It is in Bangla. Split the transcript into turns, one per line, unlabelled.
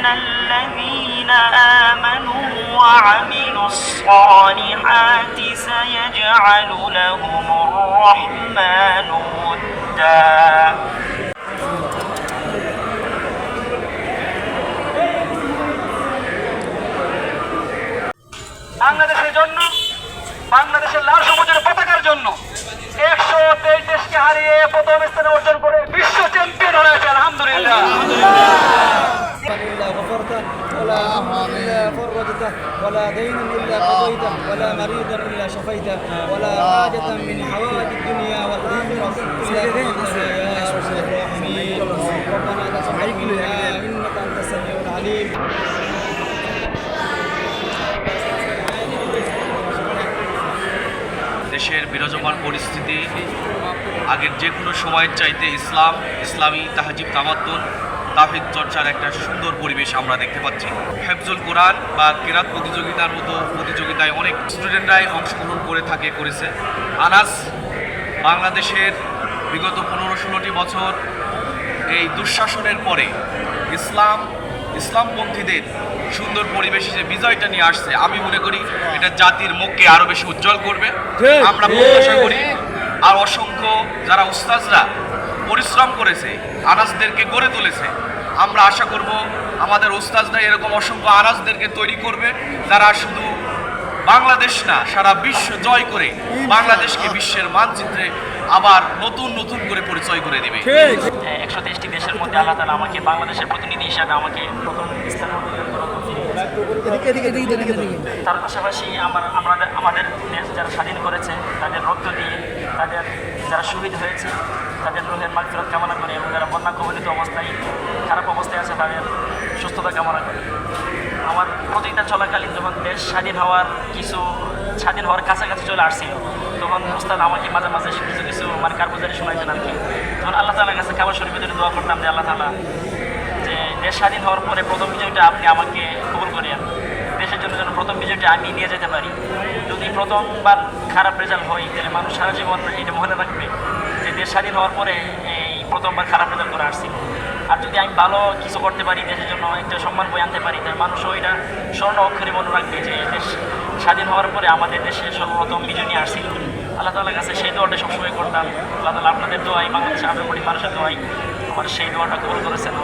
إن الذين آمنوا وعملوا الصالحات سيجعل لهم الرحمن ودا
إلا فرجته ولا دينا إلا قضيته ولا مريضا إلا شفيته ولا حاجة من حوائج الدنيا والآخرة إلا قضيتها يا أرحم الراحمين ربنا تقبل منا إنك أنت السميع العليم
দেশের বিরাজমান পরিস্থিতি আগের যে কোনো সময়ের চাইতে ইসলাম ইসলামী তাহাজিব তামাত্তন তাফিদ চর্চার একটা সুন্দর পরিবেশ আমরা দেখতে পাচ্ছি। হেফজুল কোরআন বা কেরাত প্রতিযোগিতার মতো প্রতিযোগিতায় অনেক স্টুডেন্টরাই অংশগ্রহণ করে থাকে করেছে। আনাস বাংলাদেশের বিগত পনেরো ষোলোটি বছর এই দুঃশাসনের পরে ইসলাম ইসলামপন্থীদের সুন্দর পরিবেশে যে বিজয়টা নিয়ে আসছে। আমি মনে করি এটা জাতির মুখকে আরও বেশি উজ্জ্বল করবে। আমরা প্রত্যাশা করি। আর অসংখ্য যারা উস্তাজরা পরিশ্রম করেছে আনাজদেরকে গড়ে তুলেছে। আমরা আশা করব আমাদের উস্তাজরা এরকম অসংখ্য আনাজদেরকে তৈরি করবে যারা শুধু বাংলাদেশ না সারা বিশ্ব জয় করে বাংলাদেশকে বিশ্বের মানচিত্রে আবার নতুন নতুন করে পরিচয় করে দেবে।
একশো তেইশটি দেশের মধ্যে আল্লাহ তালা আমাকে বাংলাদেশের প্রতিনিধি হিসাবে আমাকে প্রথম স্থানে। তার পাশাপাশি আমার আমাদের আমাদের দেশ যারা স্বাধীন করেছে তাদের রক্ত দিয়ে তাদের যারা শহীদ হয়েছে, তাদের রোহের মাগফিরত কামনা করে এবং যারা বন্যা কবলিত অবস্থায়, খারাপ অবস্থায় আছে, তাদের সুস্থতা কামনা করে। আমার প্রতিযোগিতা চলাকালীন যখন দেশ স্বাধীন হওয়ার কিছু, স্বাধীন হওয়ার কাছাকাছি চলে আসছিল, তখন ওস্তাদ আমাকে মাঝে মাঝে কিছু কিছু মানে কারগুজারি শোনাইতেন আর কি। তখন আল্লাহ তালার কাছে কাবার শরীফের দোয়া করতাম যে, আল্লাহ তালা যে দেশ স্বাধীন হওয়ার পরে প্রথম বিজয়টা আপনি আমাকে কবুল করেন দেশের জন্য বিজয়টা আমি নিয়ে যেতে পারি। যদি প্রথমবার খারাপ রেজাল্ট হয়, তাহলে মানুষ সারা জীবন এটা মনে রাখবে যে দেশ স্বাধীন হওয়ার পরে এই প্রথমবার খারাপ রেজাল্ট করে আসছিল। আর যদি আমি ভালো কিছু করতে পারি, দেশের জন্য একটা সম্মান বই আনতে পারি, তাহলে মানুষও এটা স্বর্ণ অক্ষরে মনে রাখবে যে দেশ স্বাধীন হওয়ার পরে আমাদের দেশে সর্বপ্রথম বিজয় আসছিল। আল্লাহ তালার কাছে সেই দোয়াটা সবসময় করতাম। আল্লাহ তালা আপনাদের দোয়াই বাংলাদেশের আঠারো কোটি মানুষের দোয়াই আমার সেই দোয়াটা কবুল করেছেন।